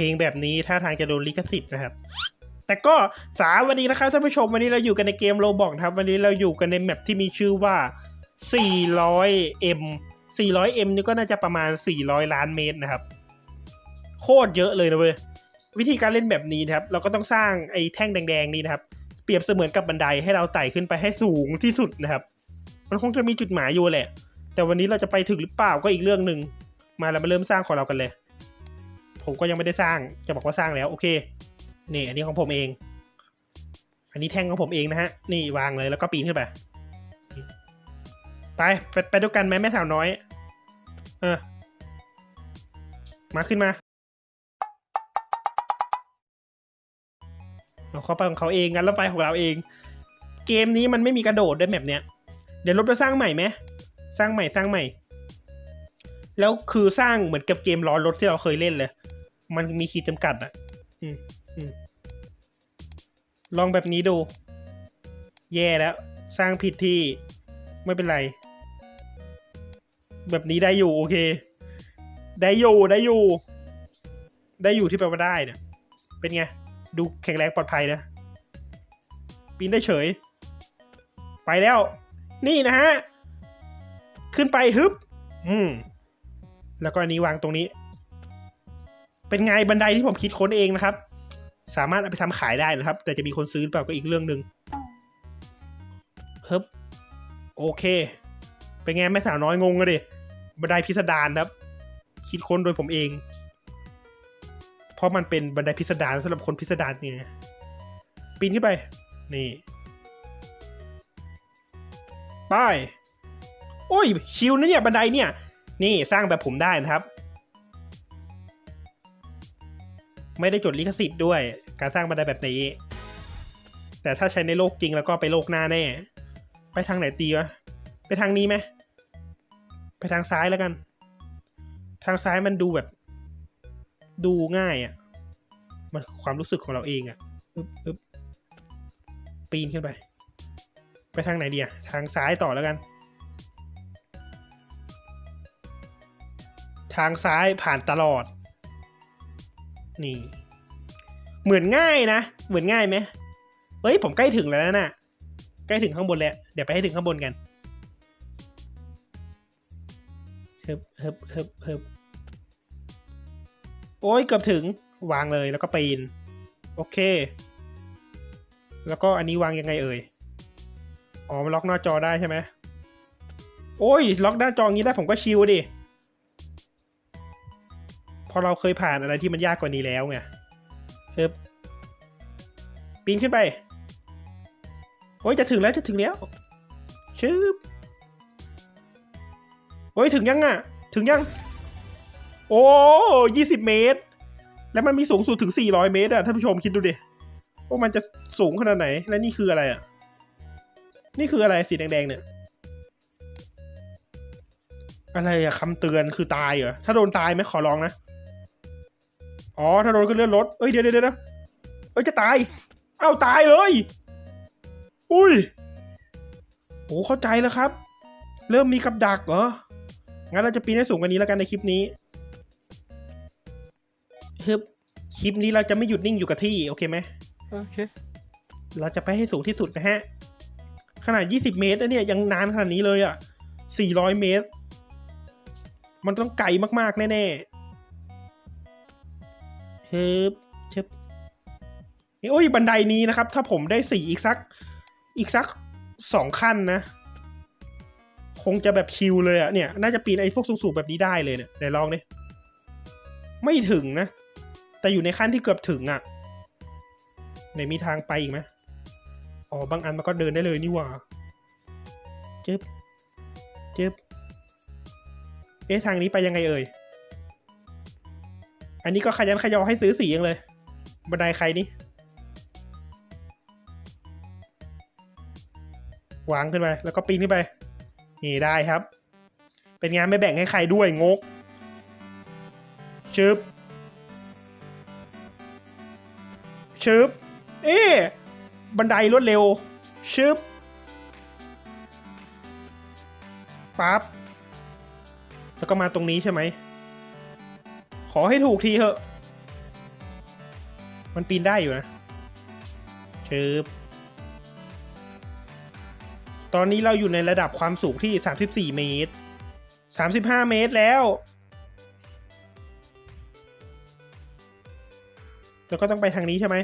เพลงแบบนี้ท่าทางจะโดนลิขสิทธิ์นะครับ แต่ก็สาวัสดีนะครับท่านผู้ชมวันนี้เราอยู่กันในเกมโรบอกครับ วันนี้เราอยู่กันในแมปที่มีชื่อว่า 400m 400m นี่ก็น่าจะประมาณ 400 ล้านเมตรนะครับ โคตรเยอะเลยนะเว้ยวิธีการเล่นแบบนี้นะครับ เราก็ต้องสร้างไอ้แท่งแดงๆ นี้นะครับ เปรียบเสมือนกับบันไดให้เราไต่ขึ้นไปให้สูงที่สุดนะครับ มันคงจะมีจุดหมายอยู่แหละ แต่วันนี้เราจะไปถึงหรือเปล่าก็อีกเรื่องหนึ่งมาเรามาเริ่มสร้างของเรากันเลย ผมก็ยังไม่ได้สร้างจะบอกว่าสร้างแล้วโอเคนี่อันนี้ของผมเอง อันนี้แท่งของผมเองนะฮะนี่วางเลยแล้วก็ปีนขึ้นไปไปไปไปด้วยกันไหมแม่สาวน้อย เออ มาขึ้นมาเขาไปของเขาเองงั้นเราไปของเราเอง เกมนี้มันไม่มีกระโดดด้วยแบบเนี้ยเดี๋ยวลบจะสร้างใหม่ไหมสร้างใหม่สร้างใหม่ แล้วคือสร้างเหมือนกับเกมล้อรถที่เราเคยเล่นเลย มันมีขีดจำกัดอะ อืมอืมลองแบบนี้ดู แย่แล้ว สร้างผิดที่ไม่เป็นไร แบบนี้ได้อยู่โอเค ได้อยู่ได้อยู่ ได้อยู่ที่แปลว่าได้เนี่ยเป็นไง ดูแข็งแรงปลอดภัยนะ ปีนได้เฉย ไปแล้ว นี่นะฮะ ขึ้นไปฮึบ อืม แล้วก็อันนี้วางตรงนี้ เป็นไงบันไดที่ผมคิดค้นเองนะครับ สามารถเอาไปทำขายได้นะครับ แต่จะมีคนซื้อหรือเปล่าก็อีกเรื่องหนึ่งฮึบโอเค เป็นไงแม่สาวน้อยงงเลยบันไดพิสดารครับ คิดค้นโดยผมเอง เพราะมันเป็นบันไดพิสดารสำหรับคนพิสดารเนี่ยปีนขึ้นไป นี่ไปโอ้ยชิวนะเนี่ยบันไดเนี่ย นี่สร้างแบบผมได้นะครับ ไม่ได้จดลิขสิทธิ์ด้วย การสร้างบันไดแบบนี้ แต่ถ้าใช้ในโลกจริงแล้วก็ไปโลกหน้าแน่ ไปทางไหนตีวะ ไปทางนี้ไหมไปทางซ้ายแล้วกัน ทางซ้ายมันดูแบบ ดูง่ายอะ่ะ มันความรู้สึกของเราเองอะ่ะอึ๊บอึ๊บปีนขึ้นไป ไปทางไหนดีอะทางซ้ายต่อแล้วกัน ทางซ้ายผ่านตลอด นี่ เหมือนง่ายนะ เหมือนง่ายไหมเฮ้ย ผมใกล้ถึงแล้วนะ่ะ ใกล้ถึงข้างบนแล้ว เดี๋ยวไปให้ถึงข้างบนกันเฮึบฮึบฮึบฮึบโอ้ยเกือบถึงวางเลยแล้วก็ปีน โอเค แล้วก็อันนี้วางยังไงเอ่ย อ๋อมันล็อกหน้าจอได้ใช่ไหมโอ้ย ล็อกหน้าจองี้ได้ผมก็ชิวดิ พอเราเคยผ่านอะไรที่มันยากกว่านี้แล้วไงฮึบปีนขึ้นไป โอ้ยจะถึงแล้วจะถึงแล้วชึบโอ้ยถึงยังอะ ถึงยัง โอ้ยี่สิบเมตร แล้วมันมีสูงสุดถึงสี่ร้อยเมตรอะท่านผู้ชมคิดดูดิว่ามันจะสูงขนาดไหน และนี่คืออะไรอะ นี่คืออะไรสีแดงๆเนี่ย อะไรอะคำเตือนคือตายเหรอ ถ้าโดนตายไหมขอร้องนะ อ๋อ ถ้าโดนก็เลื่อนรถ เอ้ย เดี๋ยวเดี๋ยวเดี๋ยวเอ้ย จะตาย เอ้า ตายเลย อุ้ย โอ้เข้าใจแล้วครับ เริ่มมีกับดักเหรอ งั้นเราจะปีนให้สูงกว่านี้แล้วกันในคลิปนี้ฮึบคลิปนี้เราจะไม่หยุดนิ่งอยู่กับที่ โอเคไหม Okay. เราจะไปให้สูงที่สุดนะฮะ ขนาด 20 เมตรนะเนี่ย ยังนานขนาดนี้เลยอะ่ะ 400 เมตร มันต้องไกลมากๆ แน่ๆ เฮ้บเชบโอ้ยบันไดนี้นะครับ ถ้าผมได้สี่อีกสัก อีกสักสองขั้นนะ คงจะแบบชิลเลยอะเนี่ย น่าจะปีนไอ้พวกสูงๆแบบนี้ได้เลยเนี่ยไหนลองดิไม่ถึงนะ แต่อยู่ในขั้นที่เกือบถึงอะไหนมีทางไปอีกไหมอ๋อบางอันมันก็เดินได้เลยนี่หว่าจึ๊บจึ๊บเอ๊ะทางนี้ไปยังไงเอ่ย อันนี้ก็ขยันขยอให้ซื้อสีเองเลย บันไดใครนี่วางขึ้นไป แล้วก็ปีนขึ้นไป นี่ได้ครับ เป็นงานไม่แบ่งให้ใครด้วยงก ชึบ ชึบ เอ๊บันไดรวดเร็ว ชึบ ปั๊บ แล้วก็มาตรงนี้ใช่ไหม ขอให้ถูกทีเถอะ มันปีนได้อยู่นะชิบตอนนี้เราอยู่ในระดับความสูงที่ 34 เมตร 35 เมตรแล้ว แล้วก็ต้องไปทางนี้ใช่ไหม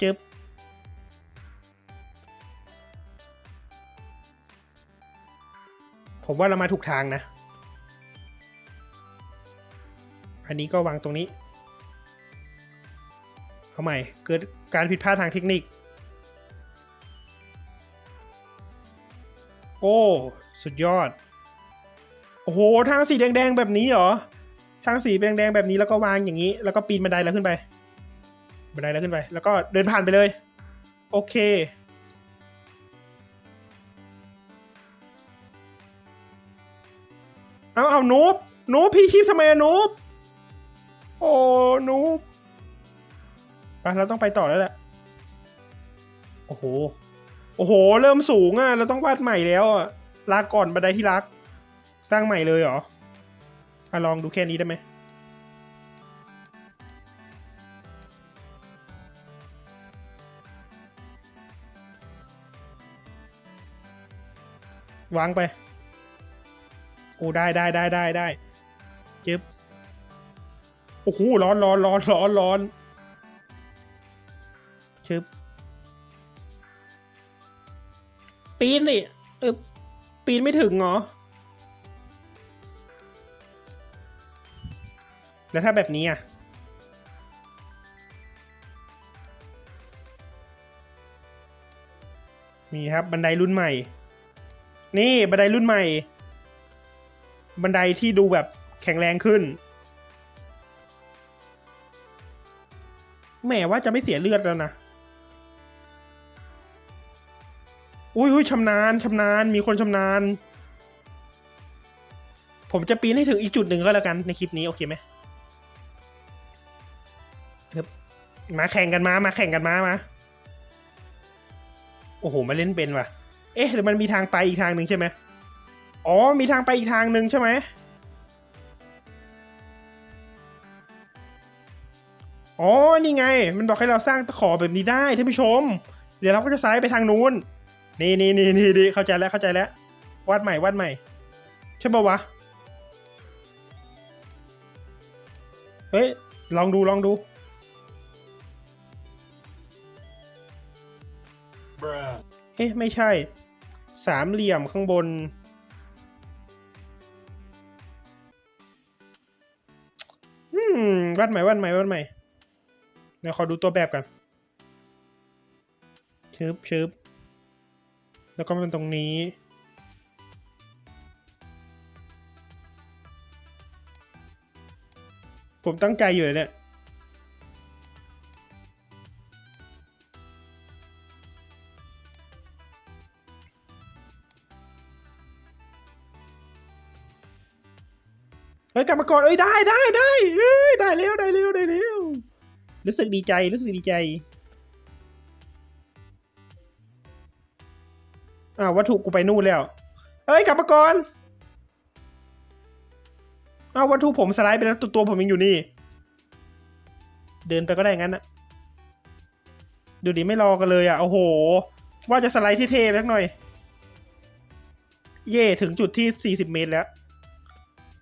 จึบผมว่าเรามาถูกทางนะ อันนี้ก็วางตรงนี้ เอาใหม่ เกิดการผิดพลาดทางเทคนิค โอ้ สุดยอด โอ้โห ทางสีแดงๆแบบนี้เหรอ ทางสีแดงๆแบบนี้แล้วก็วางอย่างนี้ แล้วก็ปีนบันไดแล้วขึ้นไป บันไดแล้วขึ้นไป แล้วก็เดินผ่านไปเลย โอเคเอาเอานูบนูบพี่ชีพทำไมอะนูบ โอ้นูบไปเราต้องไปต่อแล้วแหละ โอ้โห โอ้โห เริ่มสูงอะ เราต้องวาดใหม่แล้วอะ ลาก่อนบันไดที่รัก สร้างใหม่เลยเหรออะลองดูแค่นี้ได้ไหมวางไป โอ้ได้ได้ได้ได้ได้เจ็บ โอ้โหร้อนร้อนร้อนร้อนร้อนชึบปีนดิเออปีนไม่ถึงเหรอ แล้วถ้าแบบนี้อะนี่ครับบันไดรุ่นใหม่ นี่บันไดรุ่นใหม่ บันไดที่ดูแบบแข็งแรงขึ้น แหมว่าจะไม่เสียเลือดแล้วนะ อุ้ยอุ้ยชำนาญชำนาญ มีคนชำนาญ ผมจะปีนให้ถึงอีกจุดหนึ่งก็แล้วกันในคลิปนี้ โอเคไหมมาแข่งกันมา มาแข่งกันมามาโอ้โห มาเล่นเป็นว่ะ เอ๊ะหรือมันมีทางไปอีกทางหนึ่งใช่ไหมอ๋อ มีทางไปอีกทางหนึ่งใช่ไหม อ๋อ นี่ไง มันบอกให้เราสร้างตะขอแบบนี้ได้ท่านผู้ชม เดี๋ยวเราก็จะซ้ายไปทางนู้น นี่นี่นี่นี่เข้าใจแล้วเข้าใจแล้ว วาดใหม่วาดใหม่ ใช่ปะวะ เฮ้ย ลองดูลองดู เอ๊ะ ไม่ใช่ สามเหลี่ยมข้างบน อืมวัดใหม่วัดใหม่วัดใหม่ เดี๋ยวขอดูตัวแบบกันชึบชึบแล้วก็เป็นตรงนี้ ผมตั้งใจอยู่เลยเนี่ยเฮ้ยกลับมาก่อนเอ้ยได้ได้ได้เอ้ยได้แล้วได้แล้วได้แล้ว รู้สึกดีใจ รู้สึกดีใจอ้าวัตถุกูไปนู่นแล้ว เอ้ย กลับมาก่อนอ้าววัตถุผมสไลด์ไปแล้วตัวตัวผมยังอยู่นี่ เดินไปก็ได้งั้นอะดูดิไม่รอกันเลยอะโอ้โห ว่าจะสไลด์เท่ๆสักหน่อย เย่ถึงจุดที่ 40 เมตรแล้ว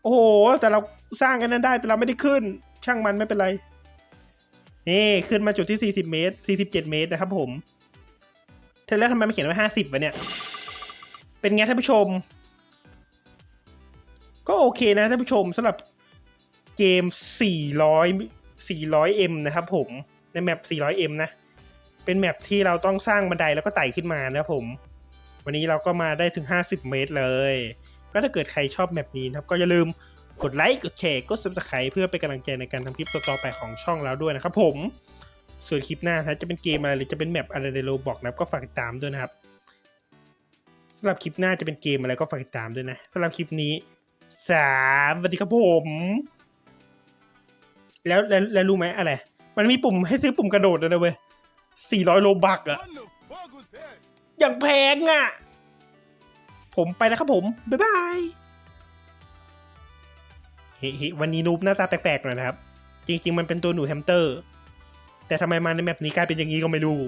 โอ้โห แต่เราสร้างกันนั้นได้แต่เราไม่ได้ขึ้น ช่างมันไม่เป็นไร นี่ขึ้นมาจุดที่ 40 เมตร 47 เมตรนะครับผมเทแล้วทำไมไม่เขียนไว้ 50วะเนี่ย เป็นไงท่านผู้ชม ก็โอเคนะท่านผู้ชมสำหรับเกม 400 400M นะครับผมในแมป 400M นะ เป็นแมปที่เราต้องสร้างบันไดแล้วก็ไต่ขึ้นมานะครับผม วันนี้เราก็มาได้ถึง 50 เมตรเลย ก็ถ้าเกิดใครชอบแบบนี้นะครับ ก็อย่าลืม กดไลค์ กดแชร์ กด subscribe เพื่อเป็นกำลังใจในการทำคลิปต่อๆไปของช่องเราด้วยนะครับผม ส่วนคลิปหน้านะจะเป็นเกมอะไรหรือจะเป็นแมปอะไรในโรบอกนะครับก็ฝากติดตามด้วยนะครับสำหรับคลิปหน้าจะเป็นเกมอะไรก็ฝากติดตามด้วยนะสำหรับคลิปนี้สามสวัสดีครับผม แล้วแล้วแล้วรู้ไหมอะไร มันมีปุ่มให้ซื้อปุ่มกระโดดด้วยนะเว้ย400โลบักอะ What the fuck was that? อย่างแพงอะผมไปแล้วครับผม บ๊ายบายเฮ้ยวันนี้นูบหน้าตาแปลกๆหน่อยนะครับ จริง ๆ มันเป็นตัวหนูแฮมสเตอร์ แต่ทำไมมาในแมปนี้กลายเป็นอย่างนี้ก็ไม่รู้